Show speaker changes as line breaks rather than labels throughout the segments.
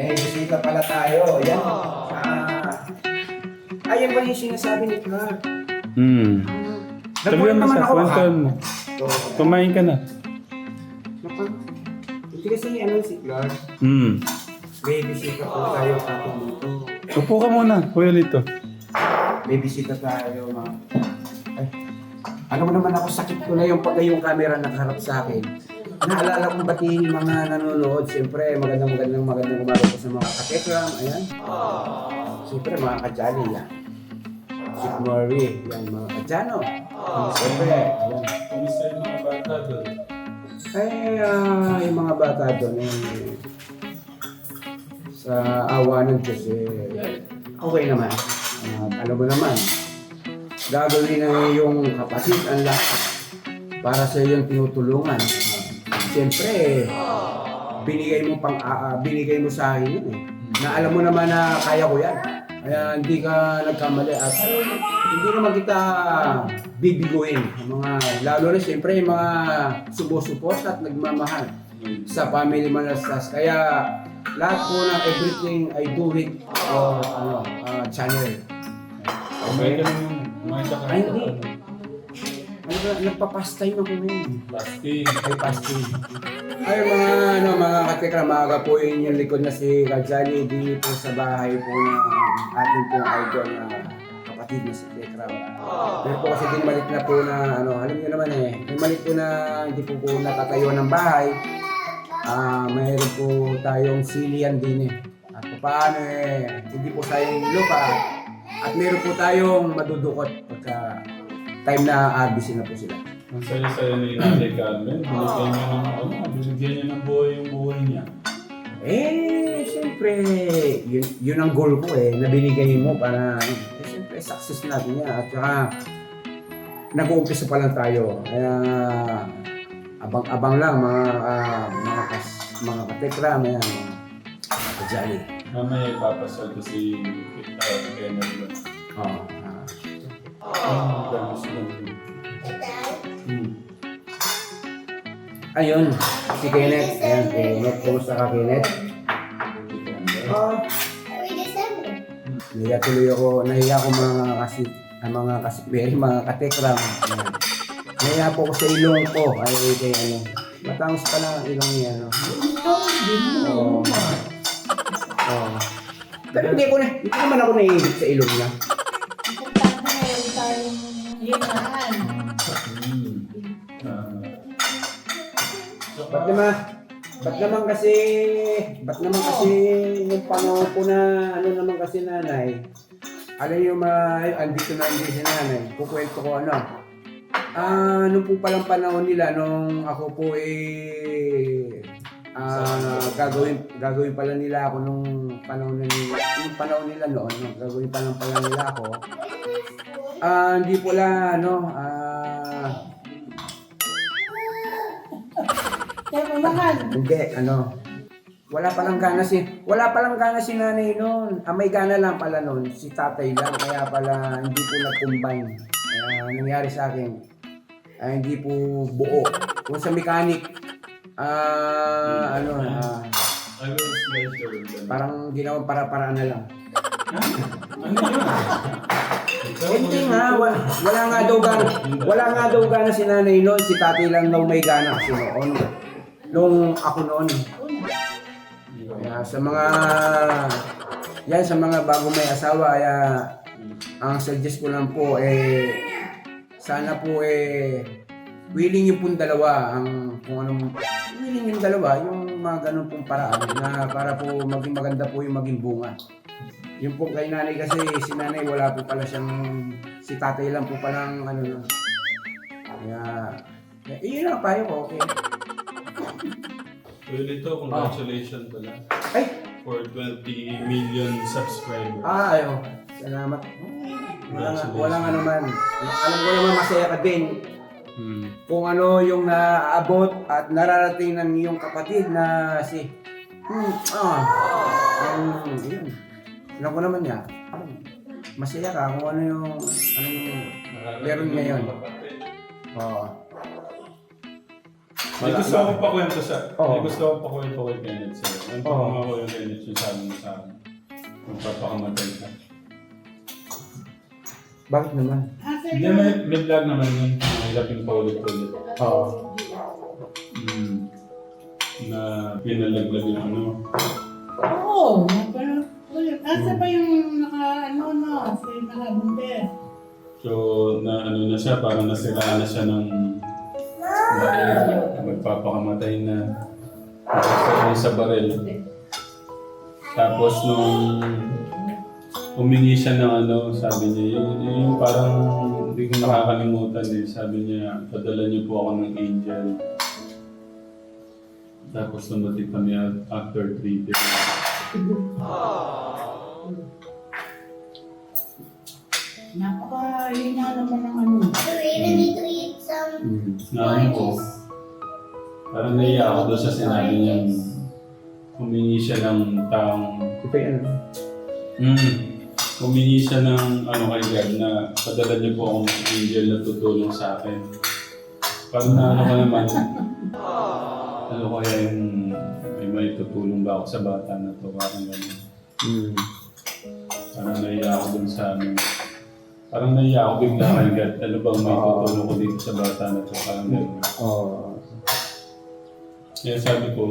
May bisita pala tayo. Yan. Ah, ayan ba yung sinasabi ni Clark?
Hmm. Sabihan mo
ako,
kwentuhan mo.
So,
Kumain ka na.
naku- Hindi kasi ano si Clark.
Hmm.
May bisita po tayo kapag dito.
Upo ka muna, Kuya Lito.
May bisita tayo mga... Ay, alam mo naman ako sakit ko na yung pag yung camera nakaharap sa akin. Naalala kong batiin mga nanonood. Siyempre, magandang magandang magandang umaga po sa mga katekram. Ayan. Siyempre, mga kajali yan. Si Murray, yan, mga kajano. Siyempre, ayan.
Kumusta yung mga bata doon?
Ay, ah, yung mga bata doon, eh, sa awa ng Diyos, eh, okay naman. Ah, alam mo naman, gagawin ng iyong kapatid ang lahat para sa iyong tinutulungan. Siyempre, binigay mo pang ah, binigay mo sa akin yun eh. Na alam mo naman na kaya ko yan. Kaya hindi ka nagkamali at hindi naman kita bibiguin. Mga, lalo na siyempre yung mga sumusupport at nagmamahal sa family Malastas. Kaya lahat po ng everything I do it or ano, ah, channel.
Ka na yung ka
Ay, hindi. Ba, nagpa-pastime ako ngayon.
Plastic.
Ay, pasting. Ay, mga, ano, mga katikra, maaga po yun yung likod na si Kajali, di po sa bahay po ng ating pong idol na kapatid na si Tekra. Pero po kasi din malit na po na, ano, alam niyo naman eh, may malit po na hindi po po natatayo ng bahay. Ah, mayroon po tayong silian din eh. At paano eh, hindi po sayang lupa. At meron po tayong madudukot pagka time na harvesting na po sila.
Ang saya-saya ni Nanay Carmen. Binigyan niya ng, ano, binigyan niya ng buhay yung buhay niya.
Eh, siyempre, yun, yun ang goal ko eh, na binigay mo para, eh, siyempre, success natin yan. At saka, nag-uumpisa pa lang tayo. Kaya, abang-abang lang mga, ah, mga, kas, mga katekram, yan, mga kajali.
Mamaya ipapasal ko si uh, Kenneth doon.
Oh,
Hmm.
ayun, si Kenneth. Ayan, Kenneth. Kumusta ka, Kenneth? Oh, Nahiya tuloy ako, nahiya ako mga kasi, ang mga kasikberi, mga katekram. Ayan. Nahiya po ako sa ilong ko. Ay, kay ano. Matangos pa lang ang ilong niya, no? Oo. Oo. Pero hindi ko na, hindi naman ako naiibig sa ilong niya.
Hmm. Ah,
Ba't naman, ba't naman kasi, ba't naman kasi yung panahon po na, ano naman kasi nanay, alam niyo ma, andito na andito si nanay, kukwento ko ano, ah, nung po palang panahon nila, nung ako po eh, ah, gagawin, gagawin pala nila ako nung panahon na nila, nung panahon nila noon, no, gagawin pa lang pala nila ako, ah, hindi po lang, ano, ah, Hindi, ano. Wala palang gana si wala palang gana si nanay noon. Ang may gana lang pala noon si tatay lang kaya pala hindi po nag-combine. Kaya nangyari sa akin ay hindi po buo. Kung sa mechanic ah ano ah,
I will slice
parang ginawang para-paraan na lang. Hindi nga, wala, wala nga daw gana. Wala nga daw gana si nanay noon, si tatay lang daw may gana kasi noon. Nung ako noon. Kaya sa mga yan sa mga bago may asawa kaya ang suggest ko lang po eh sana po eh willing yung pong dalawa ang kung anong willing yung dalawa yung mga ganun pong paraan na para po maging maganda po yung maging bunga. Yung po kay nanay kasi si nanay wala po pala siyang si tatay lang po palang ano na. Kaya eh, yun lang payo ko okay.
Well, ito, congratulations pala.
Ay,
For 20 million subscribers.
Ah, ayo. Salamat. Wala nga, wala nga naman. Alam ko naman masaya ka din
Hmm.
kung ano yung naaabot at nararating ng iyong kapatid na si hmm, ah, um, yun. Alam ko naman niya. Masaya ka kung ano yung anong meron ngayon. Oo.
May gusto akong pakwento sa...
Oo.
May gusto akong pakwento kay Kenneth sir. Ang
Oo.
pangako ko yung Kenneth yung sabi mo sa akin. Magpapakamatay ka.
Bakit naman?
Hindi, may, may vlog naman yun. Mahirap yung paulit-ulit.
Oo.
Mm. Na pinalaglag yung ano.
Oo, pero asa pa yung naka, ano, no, si nakabunte.
So, na ano na siya, parang nasiraan na siya ng baril. Magpapakamatay na. Sa, sa baril. Tapos nung humingi siya ng ano, sabi niya, yung, yung parang hindi ko nakakalimutan eh. Sabi niya, padala niyo po ako ng angel. Tapos lumati kami after three days.
Napakahina naman ng ano.
Do we even need to eat some
Mm.
Na ano ko, parang naiya ako doon sa sinabi niyang humingi siya ng taong
pa yung ano?
Mm. Humingi siya ng ano kay God na padala niyo po akong angel na tutulong sa akin. Parang na ano ko naman, ano kaya yung may may tutulong ba ako sa bata na to, parang gano'n.
Mm.
Parang naiya ako dun sa ano. Parang naiya ako bigla kay God. Ano bang may
Oo.
tutulong ko dito sa bata na to, parang gano'n.
Oo.
Kaya sabi ko,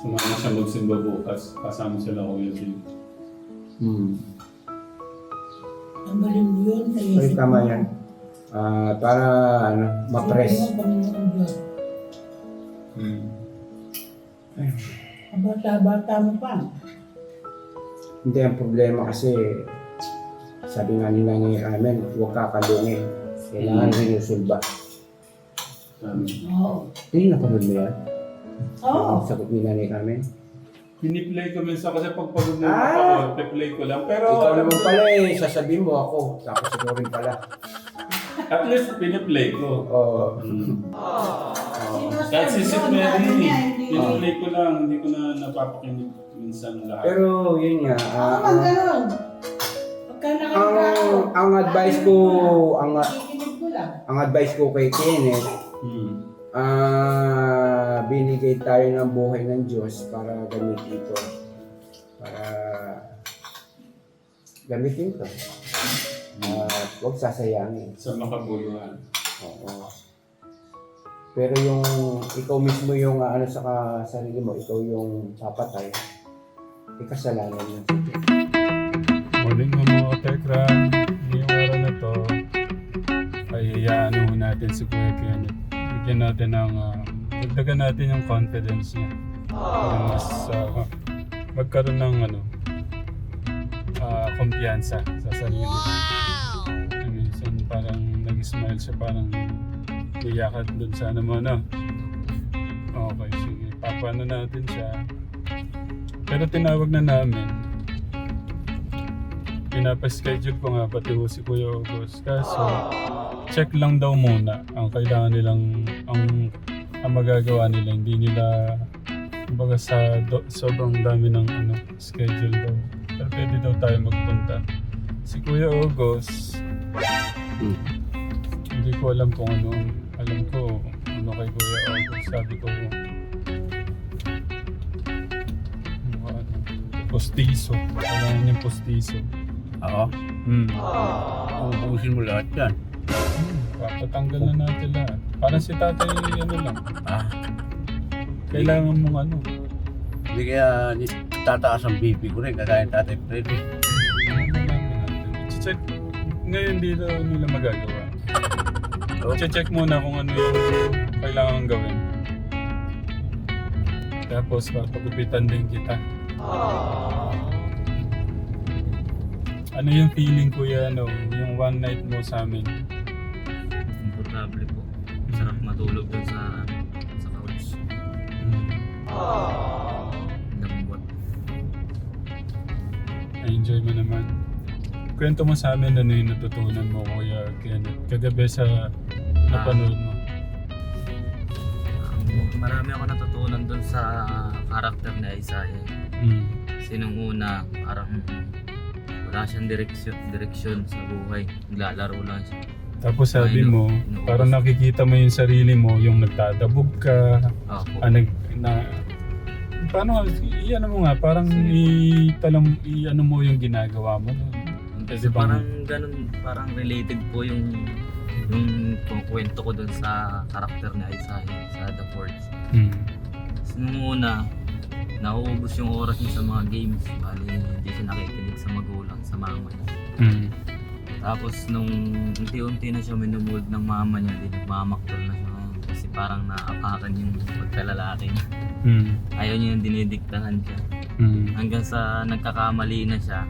sumama siya magsimba bukas, kasama sila Kuya Jim.
Mm.
Tanggalin mo yun sa
Ay, tama yan. Ah, para ano, ma-press.
Isipin mo, Panginoon Diyos.
Mm.
Bata-bata mo pa.
Hindi, ang problema kasi, sabi nga nila ngayon amin, huwag kakalungin. Kailangan
Mm.
rinusulba.
Sabi.
Oo.
Hindi napanood mo yan?
Oo.
Ang sagot ni Nanay Carmen?
Piniplay ko minsan kasi pag pagod na
Ah!
ako, piplay ko lang. Pero
Ikaw naman pala eh, sasabihin mo ako. Tapos ikaw rin pala.
at least piniplay ko.
Oo.
Mm. Kahit
sa
si Sid
yun, Hindi.
piniplay ko lang. Hindi ko na napapakinig minsan lahat.
Pero yun nga,
Oo,
ah,
man, ganun. Pagka
ang, ang advice ko, ang,
Kikinig ko lang.
ang advice ko kay Kenneth,
Mm.
ah binigay tayo ng buhay ng Diyos para gamitin ito. Para gamitin ito. At huwag sasayangin.
Sa makabuluhan.
Oo. Pero yung ikaw mismo yung ah, ano sa ka- sarili mo, ikaw yung papatay, ikasalanan mo.
Muling mga Tekram, ngayong araw na to, ay iyaano ho natin si Kuya Kenneth. Bigyan natin ng, uh, dagdagan natin yung confidence niya. Para mas ah, magkaroon ng ano, ah, kumpiyansa sa sarili. Wow! Minsan parang nag-smile siya, parang iyakat dun sa ano mo, no? Okay, sige. Papaano natin siya. Pero tinawag na namin, pinapaschedule ko nga pati ho si Kuya August. Kaso, check lang daw muna ang kailangan nilang, ang, ang magagawa nila. Hindi nila, kumbaga sa do, sobrang dami ng ano, schedule daw. Pero pwede daw tayo magpunta. Si Kuya August,
Hmm.
hindi ko alam kung ano, alam ko, ano kay Kuya August. Sabi ko, ano, ano, postizo. Kailangan niyang postizo.
Oo.
Hmm.
Ubusin mo lahat yan.
Papatanggal na natin lahat. Parang si tatay, ano lang.
Ah,
Kailangan mong ano.
hindi kaya ni- tataas ang BP ko rin, kagaya ni Tatay Freddy.
check Ngayon dito nila magagawa.
Oo.
check muna kung ano yung kailangan gawin. Tapos papagupitan din kita. Ano yung feeling kuya, ano, yung one night mo sa amin?
komportable po. Sarap matulog dun sa sa couch.
Hmm.
Lambot.
Na-enjoy mo naman. Kwento mo sa amin ano yung natutunan mo, Kuya Kenneth, kagabi sa napanood mo.
Um, marami ako natutunan dun sa karakter ni Isaiah.
Mm.
Sinong una, parang wala siyang direksyon, direksyon sa buhay. Naglalaro lang siya.
Tapos sabi
Ay,
mo,
no.
parang nakikita mo yung sarili mo, yung nagdadabog ka,
Opo.
ah, nag, na, paano, i-ano mo nga, parang i-talam, i-ano mo yung ginagawa mo. No?
Kasi parang ganun, parang related po yung yung kwento ko dun sa karakter ni Isaiah sa The Forge.
Hmm.
Kasi nung una, nauubos yung oras niya sa mga games. Bali, hindi siya nakikinig sa magulang, sa mama niya.
Hmm.
Tapos nung unti-unti na siya minumuld ng mama niya, di nagmamaktol na siya ngayon. Kasi parang naapakan yung pagkalalaki niya.
Hmm.
Ayaw niya yung dinidiktahan siya.
Hmm.
Hanggang sa nagkakamali na siya,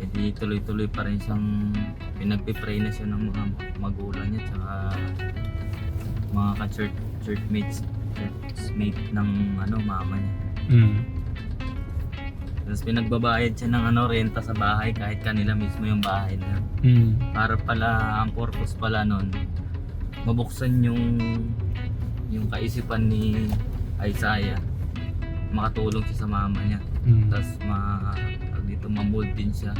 edi tuloy-tuloy pa rin siyang pinagpipray na siya ng mga magulang niya tsaka mga ka-church churchmates churchmate ng ano mama niya.
Hmm.
Tapos pinagbabayad siya ng ano renta sa bahay kahit kanila mismo yung bahay na.
Hmm.
Para pala ang purpose pala nun mabuksan yung yung kaisipan ni Isaiah makatulong siya sa mama niya
Hmm.
tapos ma dito mamold din siya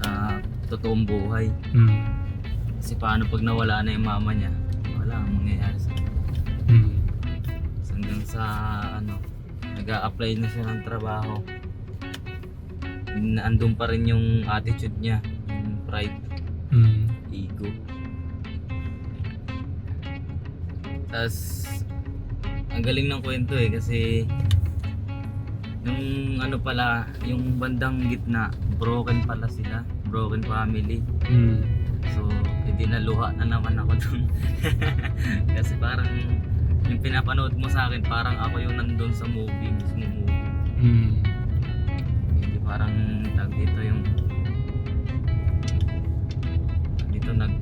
sa totoong buhay
Hmm.
kasi paano pag nawala na yung mama niya wala ang mangyayari sa kanya
Hmm.
Tapos hanggang sa ano nag apply na siya ng trabaho andun pa rin yung attitude niya yung pride
Hmm.
ego tapos ang galing ng kwento eh kasi yung ano pala yung bandang gitna broken pala sila broken family
Hmm.
so hindi naluha na naman ako dun kasi parang yung pinapanood mo sa akin parang ako yung nandun sa movie mismo movie
Hmm.
hindi parang tag dito yung dito nag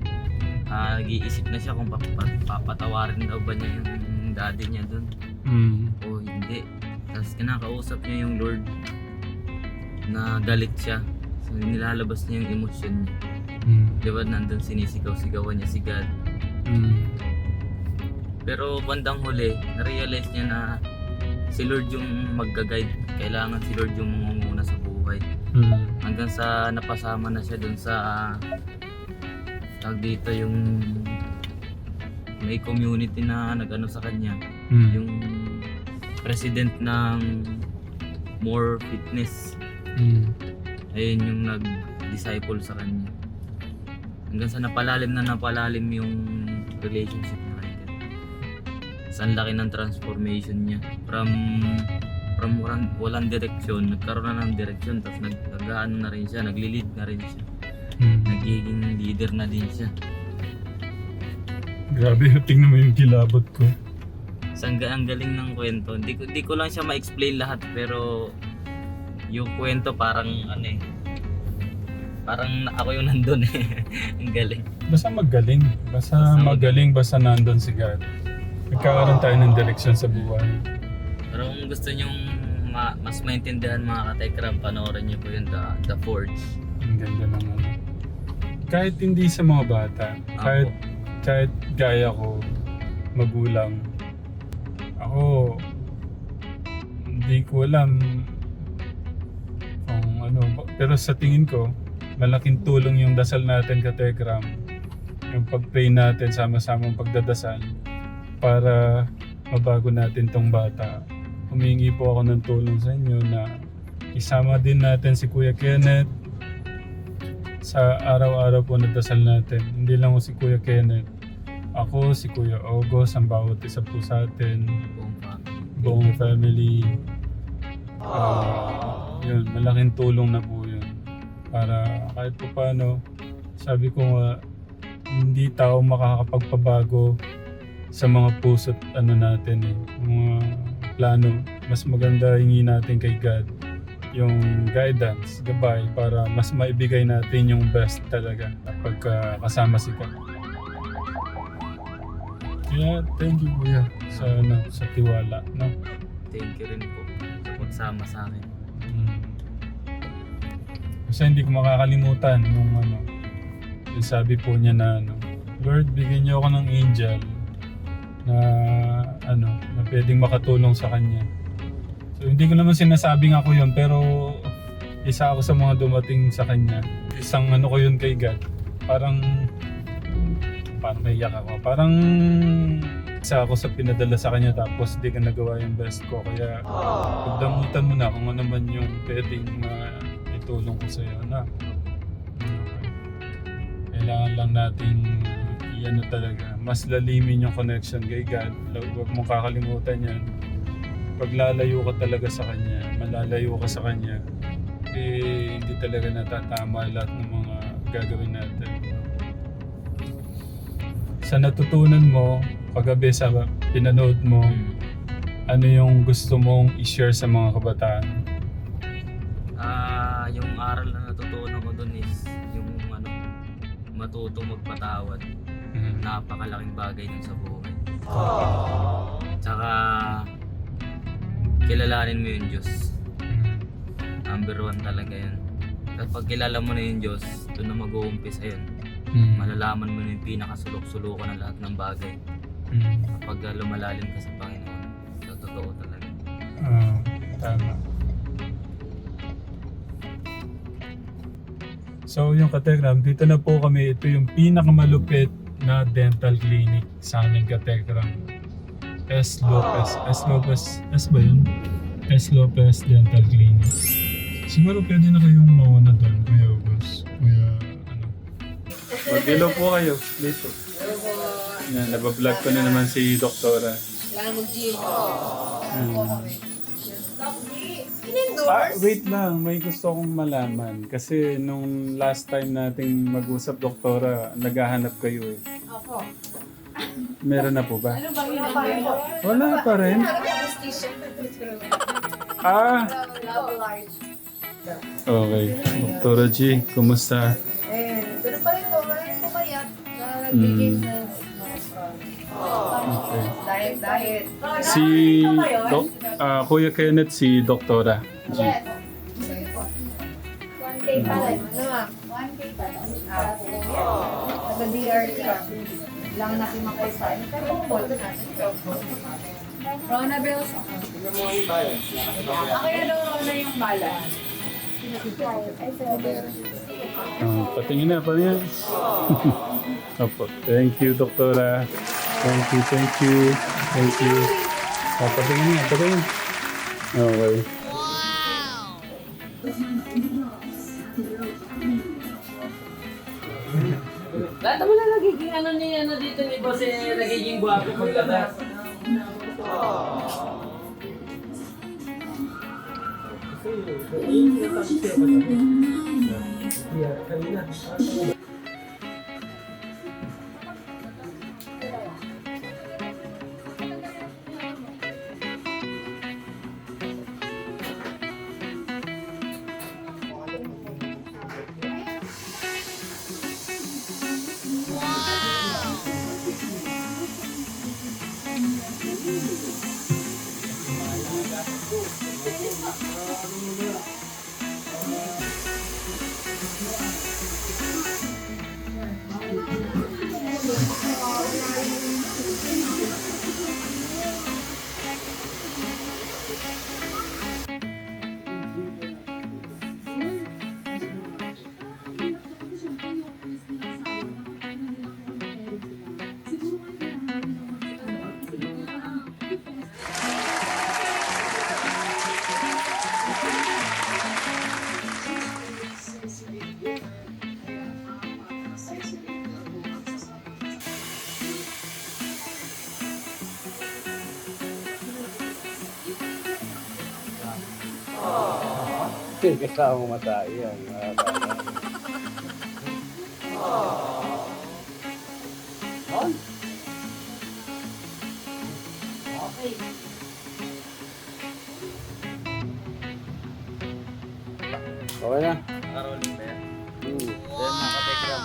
ah, nag-iisip na siya kung pap- pap- papatawarin daw ba niya yung daddy niya dun
Hmm.
o hindi tapos kinakausap niya yung Lord na galit siya so nilalabas niya yung emosyon niya
Hmm.
di ba nandun sinisigaw-sigawan niya si God
Hmm.
pero bandang huli na-realize niya na si Lord yung magga-guide kailangan si Lord yung mangunguna sa buhay
Hmm.
hanggang sa napasama na siya dun sa tag dito yung may community na nagano sa kanya
Hmm.
yung president ng More Fitness
Hmm.
Ayun yung nag-disciple sa kanya. Hanggang sa napalalim na napalalim yung relationship na God sa ang laki ng transformation niya. From from walang, walang direksyon nagkaroon na ng direksyon tapos nag, nag-ano na rin siya nagli-lead na rin siya.
Hmm.
nagiging leader na din siya.
Grabe, tingnan mo yung kilabot ko.
So, ang, galing ng kwento. Di ko, di ko lang siya ma-explain lahat pero yung kwento parang ano eh parang ako yung nandun eh ang galing
Basta magaling. Basta
Basta
magaling, basta nandun si God. Nagkakaroon tayo ng direksyon sa buhay.
Pero kung gusto nyong ma- mas maintindihan mga katekram, panoorin niyo po yung The, The Forge.
Ang ganda ano. Kahit hindi sa mga bata, kahit, kahit gaya ko, magulang, ako, hindi ko alam pero sa tingin ko, malaking tulong yung dasal natin ka Telegram, yung pag-pray natin, sama-samang pagdadasal, para mabago natin tong bata. Humingi po ako ng tulong sa inyo na isama din natin si Kuya Kenneth sa araw-araw po na dasal natin. Hindi lang si Kuya Kenneth. Ako, si Kuya August, ang bawat isa po sa atin,
Buong family.
buong family. Ah, yun, malaking tulong na po. Para kahit po paano, sabi ko nga, hindi tao makakapagpabago sa mga puso't ano natin eh, mga plano. Mas maganda hingi natin kay God yung guidance, gabay para mas maibigay natin yung best talaga pagka kasama si God. Kaya thank you kuya sa ano, sa tiwala, no?
Thank you rin po sa pagsama sa akin.
Kasi hindi ko makakalimutan nung ano, yung sabi po niya na ano, Lord, bigyan niyo ako ng angel na ano, na pwedeng makatulong sa kanya. So hindi ko naman sinasabing ako yun, pero isa ako sa mga dumating sa kanya. Isang ano ko yun kay God. parang parang naiyak ako. Parang isa ako sa pinadala sa kanya tapos di ka nagawa yung best ko. Kaya pagdamutan mo na kung ano man yung pwedeng ma itulong ko sa'yo na. Okay. Kailangan lang nating i-ano talaga, mas lalimin yung connection kay God. Huwag mong kakalimutan yan. Pag lalayo ka talaga sa Kanya, malalayo ka sa Kanya, eh hindi talaga natatama lahat ng mga gagawin natin. Sa natutunan mo, kagabi sa pinanood mo, ano yung gusto mong i-share sa mga kabataan?
Ah, yung aral na natutunan ko dun is yung ano, matuto magpatawad.
Mm.
Napakalaking bagay nun sa buhay. Tsaka kilalanin mo yung Diyos.
Mm.
Number one talaga yun. Kapag kilala mo na yung Diyos, doon na mag-uumpisa yun.
Mm.
Malalaman mo na yung pinakasulok-sulukan ng lahat ng bagay.
Mm.
Kapag lumalalim ka sa Panginoon, sa totoo talaga.
Ah, tama. So yung Kategram, dito na po kami. Ito yung pinakamalupit na dental clinic sa amin Kategram. S. Lopez. S. Lopez. S ba yun? S. Lopez Dental Clinic. Siguro pwede na kayong mauna doon, Kuya August. Kuya, ano. Mag-hello po kayo, dito. Yan, nabablog ko na naman si Doktora. Hmm. Ah, wait lang. May gusto akong malaman. Kasi nung last time nating mag-usap, doktora, naghahanap kayo eh.
Ako.
Meron na po ba?
Ano bang yun?
Wala pa rin. Ah! Okay. Doktora G, kumusta?
Eh, doon pa rin po, maraming pumayat na nagbigay
Mm. Okay.
diet, diet.
Si Dok, ah, Kuya Kenneth, si Doktora.
Yes.
One day pa lang.
Ano?
One day pa lang.
Ah, Nag-DR. Lang na si Makay sa inyo. Pero kung bolt na. Rona Bells. Ako yun na yung bala.
Ay, sir.
Ah, patingin na, patingin. Opo. Thank you, Doktora. Thank you, thank you. Thank you. Ah, patingin na, patingin. Okay.
Dito ni boss eh, nagiging gwapo はい。Paglabas.
Kasama mo matay yan. mga bata.
Okay na.
Karolin ba yan?
Hmm.
Then mga katekram,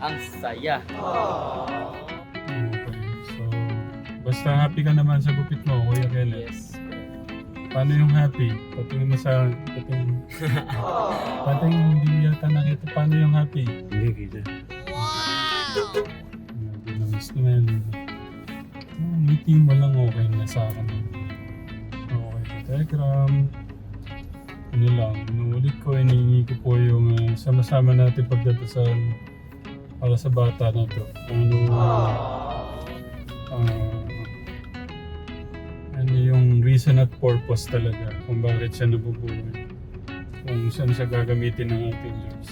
ang saya.
Okay. So, basta happy ka naman sa gupit mo, Kuya Kenneth.
Yes.
Paano yung happy? Patingin mo sa... Patingin. Patingin, hindi yata nakita. Paano yung happy?
Hindi kita.
Grabe ng smell. Oh, ngiti mo lang okay na sa akin. Okay, Telegram. Ano lang, inuulit ko, inihingi ko po yung ah, sama-sama natin pagdatasal para sa bata na to. Ano, ah, reason at purpose talaga kung bakit siya nabubuhay. Kung saan siya gagamitin ng ating Diyos.